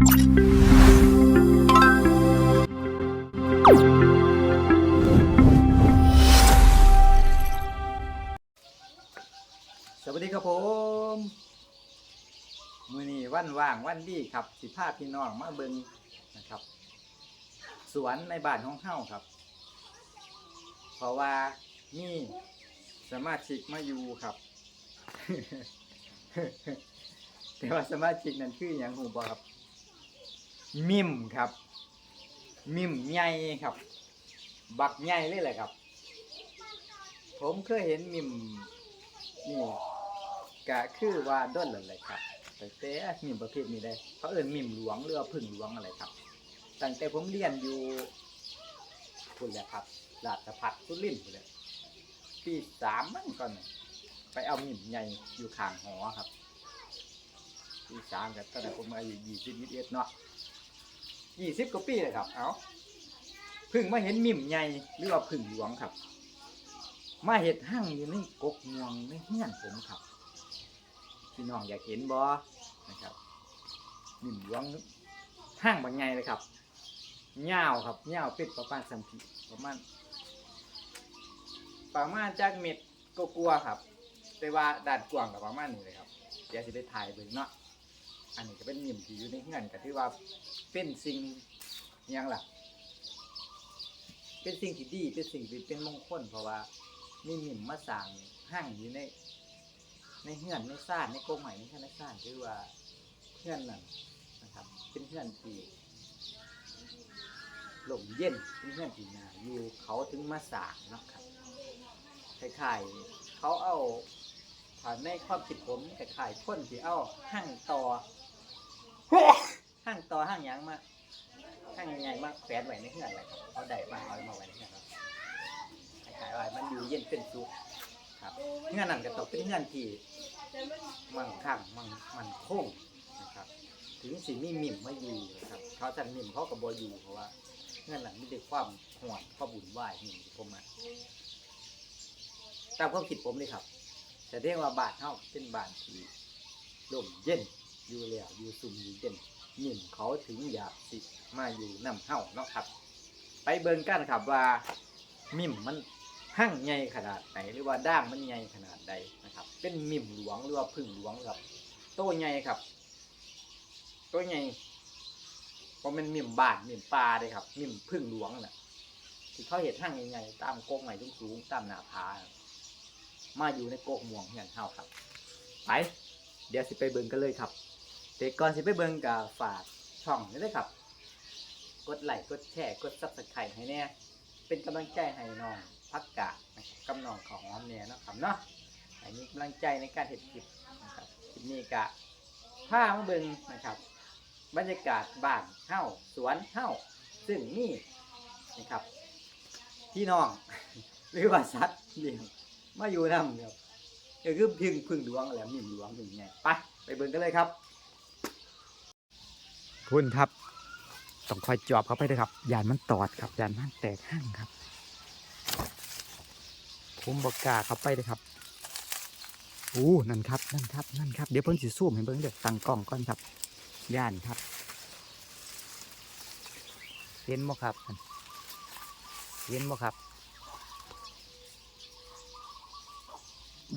สวัสดีครับผมมือนี้วันว่างวันดีครับสิพาพี่น้องมาเบิงนะครับ สวนในบ้านของเฮาครับ เพราะว่ามีสมาชิกมาอยู่ครับ แต่ว่าสมาชิกนั้นคืออย่างหูบอครับ มิมครับ มิมใหญ่ครับ บักใหญ่เลยแหละครับ ผมเคยเห็นมิมนี่กะคือว่าด้นเลยแหละครับแต่แต่มิมประเภทนี้ได้เขาเอิ้นมิมหลวงหรือว่าพึ่งหลวงอะไรครับตั้งแต่ผมเรียนอยู่คุณแหละครับราชพัฒสุรินทร์พู้นแหละปีสามมันก่อนไปเอามิมใหญ่อยู่ข้างหอครับปีสามกับตอนนั้นผมอายุยี่สิบยี่สิบเอ็ดเนาะ ยี่สิบกว่าปีเลยครับ เอาพึ่งมาเห็นมิ่มใหญ่หรือว่าพึ่งหลวงครับ มาเห็ดหั่งอยู่ในกกงวงในเฮือนผมครับ พี่น้องอยากเห็นบอนะครับ มิ่มหลวงหั่งบางไงเลยครับเงาครับเงาเป็ดประมาณสัมผีประมาณประมาณจากเม็ดก็กลัวครับ แต่ว่าด้านกว้างกับประมาณนี้เลยครับ เดี๋ยวสิไปถ่ายเบิ่งเนาะ อันนี้ก็เป็นนิ่มที่อยู่ในเฮือนก็ถือว่าเป็นสิ่งยังล่ะ เป็นสิ่งที่ดี เป็นสิ่งที่เป็นมงคลเพราะว่ามีนิ่มมาสร้างห้างอยู่ใน ในเฮือนในซ่านในโกงใหม่ในเฮือนในซ่านถือว่าเฮือนนั่นนะครับ เป็นเฮือนที่ลมเย็นเป็นเฮือนที่นาอยู่เขาถึงมาสร้างนะครับคล้ายๆเขาเอา ในความคิดผมคล้ายๆคนที่เอาห้างต่อห้างต่อห้างหยังมาห้างใหญ่ๆมาแขวนไว้ในเฮือนเลยครับเขาได้มาเอามาไว้ในเฮือนครับคล้ายๆว่ามันอยู่เย็นเป็นสุขครับเฮือนนั่นก็ต้องเป็นเฮือนที่มั่งคั่งมั่งมันคงนะครับ ถึงสิมีมิมมาอยู่นะครับเขาจันมิมเขากับบอยู่เพราะว่าเฮือนนั้นมีแต่ความห่วงความบุญไหวายมิมที่ผมมาตามความคิดผมเลยครับ แต่เรียกว่าบานเฮาเป็นบานที่ร่มเย็นอยู่แล้วอยู่สุ่มอยู่เย็นนิ่มเขาถึงอยากสิมาอยู่น้ำเฮาเนาะครับ ไปเบิ่งกันครับว่ามิมมันหั่งใหญ่ขนาดไหนหรือว่าด้ามมันใหญ่ขนาดใดนะครับ เป็นมิมหลวงหรือว่าพึ่งหลวงครับโตใหญ่ครับโตใหญ่เพราะมันมิมบานมิมปลาเลยครับ มิมพึ่งหลวงน่ะที่เขาเห็ดหั่งใหญ่ๆตามกกใหม่สูงๆตามหน้าผานะ มาอยู่ในโกกม่วงเฮียนเฮาครับ ไปเดี๋ยวสิไปเบิ่งกันเลยครับแต่ก่อนสิไปเบิ่งกับฝากช่องนี่เลยครับ กดไลค์กดแชร์กดซับสไครต์ให้แน่เป็นกำลังใจให้น้องพักกะกำนองของหอมเนี่ยนะครับเนาะให้มีกำลังใจในการเห็ดคลิปนะครับคลิปนี้กะพามาเบิ่งนะครับ บรรยากาศบ้านเฮาสวนเฮาซึ่งนี่นะครับ พี่น้องหรือว่าสัตว์เลี้ยง มาอยู่นำครับก็คือพึ่งพึ่งหลวงแหละมิ่มหลวงพึ่งไงไปไปเบิ่งกันเลยครับคุณครับต้องคอยจอบเขาไปด้วยครับยานมันตอดครับยานมันแตกห้างครับผมบอกกาเขาไปเลยครับอู้นั่นครับนั่นครับนั่นครับเดี๋ยวเพิ่นสิซูมให้เบิ่งเดี๋ยวตั้งกล้องก่อนครับยานครับเห็นบ่ครับเห็นบ่ครับ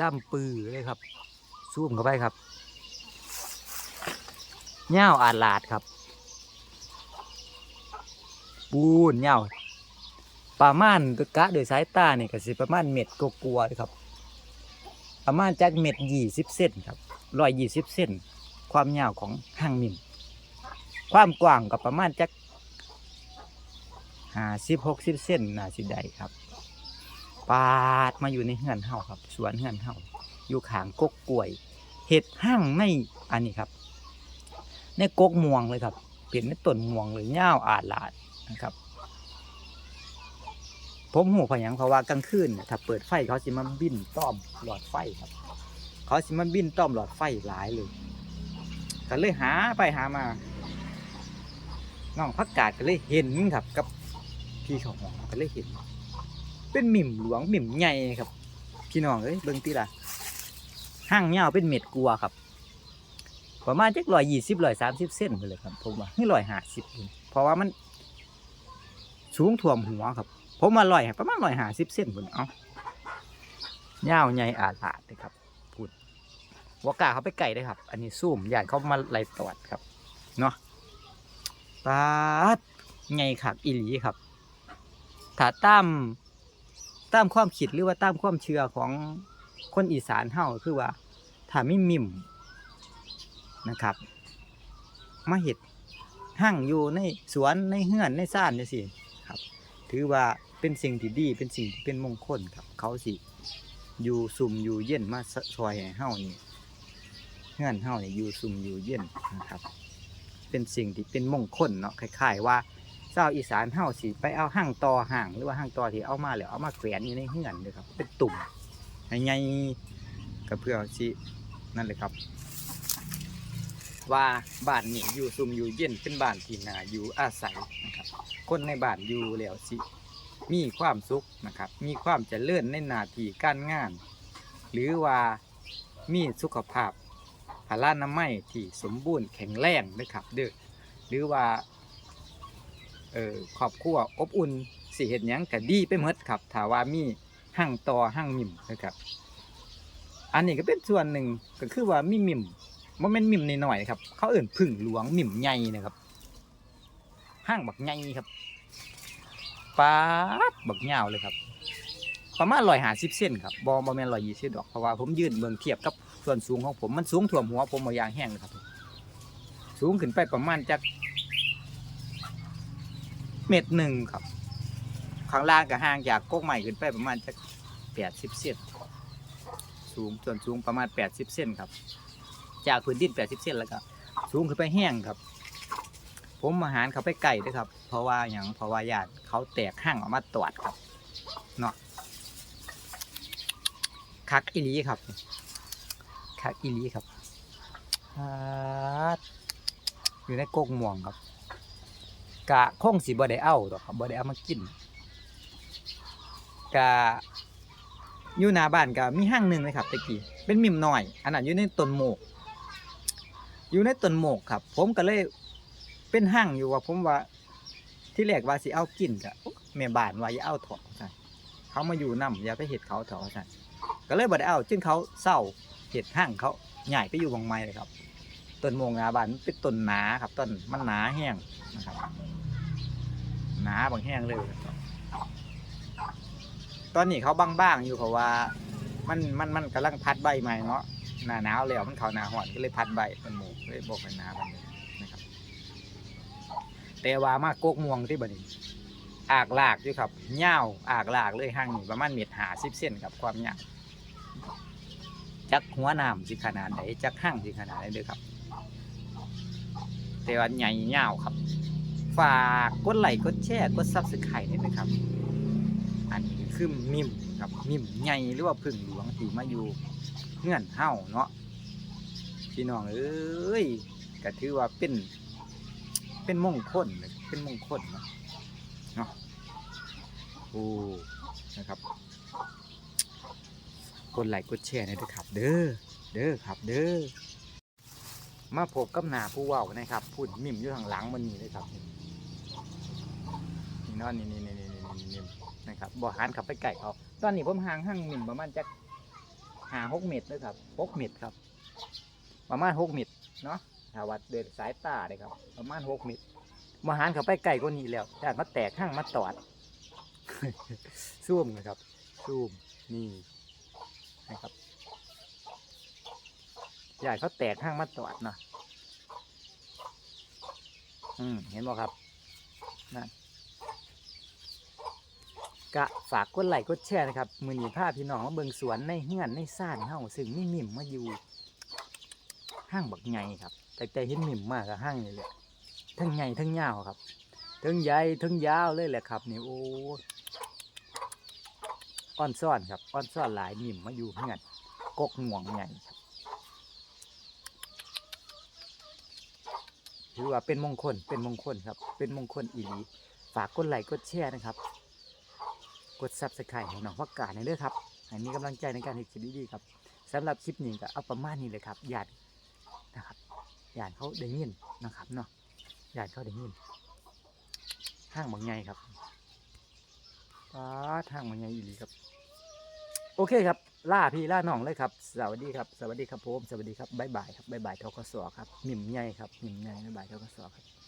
ด้ามปือเลยครับ ซูมเข้าไปครับเง่าวอาลาดครับ ปูนเง่าวประมาณกะโดยสายตาเนี่ยก็สิประมาณเม็ดกกลัวๆเลยครับ ประมาณจากเม็ดยี่สิบเซนครับร้อยยี่สิบเซนความยาวของห้างมิมความกว้างก็ประมาณจากห้าสิบหกสิบเซนน่าสิได้ครับ ปาดมาอยู่ในเฮือนเฮาครับ สวนเฮือนเฮาอยู่ขางกกกล้วย เห็ดห้างในอันนี้ครับ ในกกม่วงเลยครับ เปลี่ยนในต้นม่วงเลยยาอาดลาดนะครับ ผมหูพยังเพราะว่ากลางคืนเนี่ยถ้าเปิดไฟเขาสิมาบินต้อมหลอดไฟครับ เขาสิมาบินต้อมหลอดไฟหลายเลยก็เลยหาไปหามาน้องพักกาดก็เลยเห็นครับกับพี่เขาหองก็เลยเห็น เป็นหมิ่มหลวงหมิ่มใหญ่ครับ พี่น้องเอ้ยเบิ่งตีละห้างเงาเป็นเม็ดกลัวครับ ประมาณจักร้อยยี่สิบร้อยสามสิบเส้นเลยครับผมว่าให้ร้อยห้าสิบเพราะว่ามันสูงท่วมหัวครับ ผมมาร้อยประมาณร้อยห้าสิบเส้นพุ่นเอายาใหญ่อาดอาดเลยครับพูดวากาเขาไปไก่ได้ครับ อันนี้ซูมยานเขามาไล่ตอดครับเนาะปาดไงครับอีหลีครับ ถ้าตาม ตามความคิดหรือว่าตามความเชื่อของคนอีสานเฮาคือว่าถ้าไม่มิมนะครับมาเห็ดหั่งอยู่ในสวนในเฮือนในซ่านจังซี่ครับ ถือว่าเป็นสิ่งที่ดีเป็นสิ่งที่เป็นมงคลครับ เขาสิอยู่ซุ่มอยู่เย็นมาซอยให้เฮานี่เฮือนเฮานี่อยู่ซุ่มอยู่เย็นนะครับ เป็นสิ่งที่เป็นมงคลเนาะคล้ายๆว่า ชาวอีสานเฮาสิไปเอาห้างตอห่างหรือว่าห้างตอที่เอามาแล้วเอามาแขวนอยู่ในเฮือนเลยครับ เป็นตุ่มให้ใหญ่ก็เพื่อสินั่นเลยครับ ว่าบ้านนี้อยู่ซุ่มอยู่เย็นเป็นบ้านที่น่าอยู่อาศัยนะครับ คนในบ้านอยู่แล้วสิมีความสุขนะครับ มีความเจริญในหน้าที่การงาน หรือว่ามีสุขภาพพลานามัยที่สมบูรณ์แข็งแรงนะครับเด้อหรือว่า เออครอบครัวอบอุ่นสิเฮ็ดยังก็ดีไปหมดครับถาว่ามีหั่งต่อหั่งมิมนะครับอันนี้ก็เป็นส่วนหนึ่งก็คือว่ามีมิมบ่แม่นมิมน้อยครับ เขาเอิ่นพึ่งหลวงมิมใหญ่นะครับห้างบักใหญ่ครับปาดบักยาวเลยครับ ประมาณ150เซนครับบ่บ่แม่น120ดอกเพราะว่าผมยืนเบิ่งเทียบกับส่วนสูงของผมมันสูงท่วมหัวผมบ่อย่างแห้งเลยครับ สูงขึ้นไปประมาณจัก เม็ดหนึ่งครับ ข้างล่างก็ห่างจากกกใหม่ขึ้นไปประมาณจะแปดสิบเซนสูงส่วนสูงประมาณแปดสิบเซนครับ จากพื้นดินแปดสิบเซนแล้วก็สูงขึ้นไปแห้งครับ ผมอาหารเขาไปไก่ด้วยครับ เพราะว่าอย่างเพราะว่าญาติเขาแตกห้างออกมาตรวจครับเนาะคักอีลีครับคักอีลีครับฮาอยู่ในกกม่วงครับ กะคงสิบ่ได้เอาดอกครับบ่ได้เอามากินกะอยู่หน้าบ้านก็มีห้างหนึ่งเลยครับตะกี้เป็นมิมหน้อย อันนั้นอยู่ในต้นโมก อยู่ในต้นโมกครับ ผมก็เลยเป็นห้างอยู่ว่า ผมว่าที่แรกว่าสิเอากินกะแม่บ้านว่าอย่าเอาถอดซั่นเขามาอยู่นํอย่าไปเฮ็ดเขาถอดซั่นก็เลยบ่ได้เอาจึงเขาเศร้าเฮ็ดห้างเขาใหญ่ไปอยู่บางไม้เลยครับ ต้นโมงหน้าบ้านมันเป็นต้นหนาครับต้นมันหนาแห้งนะครับหนาบางแห้งเลย ตอนนี้เขาบ้างๆอยู่เพราะว่า มันมันมันกำลังพัดใบใหม่เนาะหนาหนาวแล้วมันเขาหนาหอนก็เลยพัดใบมันหมูเลยบอกเป็นหนาแบบนี้นะครับ แต่ว่ามากกม่วงที่บัดนี้อากลากอยู่ครับเง่าวอากลากเลยห่างประมาณเมตรหาสิบเซนครับความยาจักหัวน้ำสิขนาดไหนจักห้างสิขนาดไหนเด้อครับ แต่ว่าใหญ่ยาวครับ ฝากกดไลค์กดแชร์กดซับสไครต์นี่นะครับ อันนี้คือมิมครับมิมใหญ่หรือว่าพึ่งหลวงที่มาอยู่เงื่อนเฮาเนาะพี่น้องเอ้ยก็ถือว่าเป็นเป็นมงคลเลยเป็นมงคลเนาะเนาะโอ้นะครับกดไลค์กดแชร์หนะครับ เด้อเด้อครับ เด้อ มาพบกับหนาผู้ว้านะครับพูดมิ่มอยู่ข้างหลังมันนี่เลยครับนี่นอนนี่นี่นี่นี่นี่นี่นะครับบ่หันขับไปไก่เขาตอนนี้ผมห่างห่างมิ่มประมาณจักหาหกเมตรเลยครับหกเมตรครับ ประมาณหกเมตรเนาะถ้าวัดเดินสายตาเลยครับ ประมาณหกเมตรมาหันขับไปไก่ก็นี่แล้วแต่มาแตกห้างมาตอดซูมนะครับซูมนี่นะครับ ใหญ่เขาแตกห้างมาตอดเนาะอืมเห็นบ่ครับนั่นกะฝากกดไลค์กดแชร์นะครับ มือหนีพาพี่น้องมาเบิ่งสวนในเฮือนในซ่านเฮาซึ่งมีมิมมาอยู่ ห้างบักใหญ่ครับ แต่ใจเห็นมิมมากกับห้างนี่แหละทั้งใหญ่ทั้งยาวครับ ทั้งใหญ่ทั้งยาวเลยแหละครับนี่โอ้อ่อนซ่อนครับอ่อนซ่อนหลายมิมมาอยู่เฮือนกกห่วงใหญ่ครับ ถือว่าเป็นมงคลเป็นมงคลครับ เป็นมงคลอีหลีฝากกดไลค์กดแชร์นะครับ กดซับสไครต์ให้น้องพักกาในเด้องครับให้มีกำลังใจในการเห็นคลิปดีๆครับสำหรับคลิปนี้ก็เอาประมาณนี้เลยครับญาตินะครับหยานเขาได้ยินนะครับเนาะหยานเขาได้ยินห้างบางใหญ่ครับป้าห้างบางใหญ่อีหลีครับ โอเคครับ ล่าพี่ล่าน้องเลยครับ สวัสดีครับ สวัสดีครับผม สวัสดีครับบ๊ายบายครับบ๊ายบายทกศครับหมิ่มใหญ่ครับหมิ่มใหญ่บ๊ายบายทกสครับ